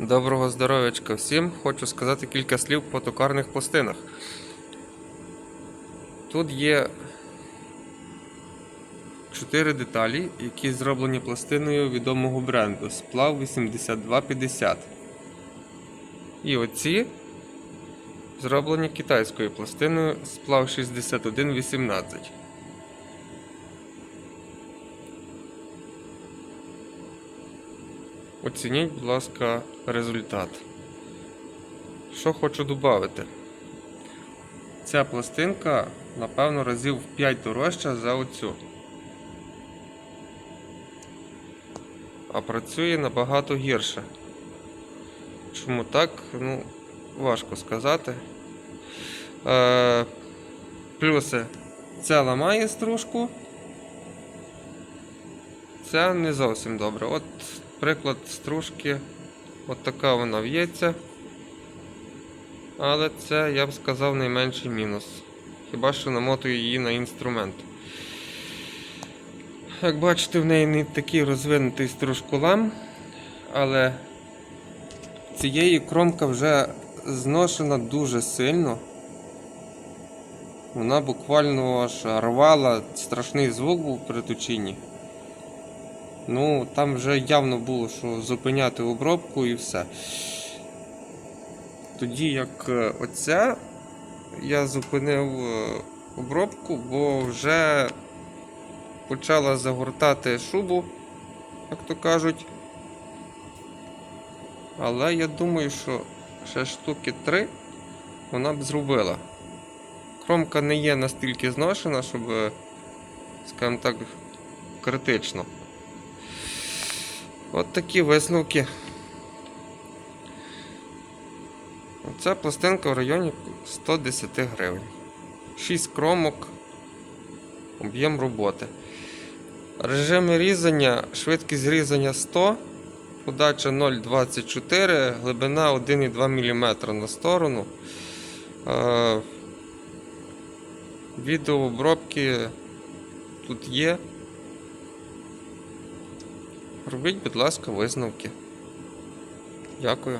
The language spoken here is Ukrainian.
Доброго здоров'ячка всім. Хочу сказати кілька слів по токарних пластинах. Тут є чотири деталі, які зроблені пластиною відомого бренду Сплав 8250. І оці зроблені китайською пластиною Сплав 6118. Оцініть, будь ласка, результат. Що хочу додати. Ця пластинка, напевно, разів в 5 дорожча за оцю. А працює набагато гірше. Чому так? Ну, важко сказати. Е, плюси. Ця ламає стружку. Ця не зовсім добре. От приклад стружки. От така вона в'ється. Але це, я б сказав, найменший мінус. Хіба що намотую її на інструмент. Як бачите, в неї не такий розвинутий стружколам, але цієї кромка вже зношена дуже сильно. Вона буквально аж рвала, страшний звук був при точінні. Ну, там вже явно було, що зупиняти обробку і все. Тоді як е, оця, я зупинив е, обробку, бо вже почала загортати шубу, як то кажуть. Але я думаю, що ще штуки три вона б зробила. Кромка не є настільки зношена, щоб, е, скажімо так, критично. От такі висновки. Оця пластинка в районі 110 гривень. 6 кромок, об'єм роботи. Режими різання, швидкість різання 100, подача 0,24, глибина 1,2 мм на сторону. Е, Відеообробки тут є. Робіть, будь ласка, висновки. Дякую.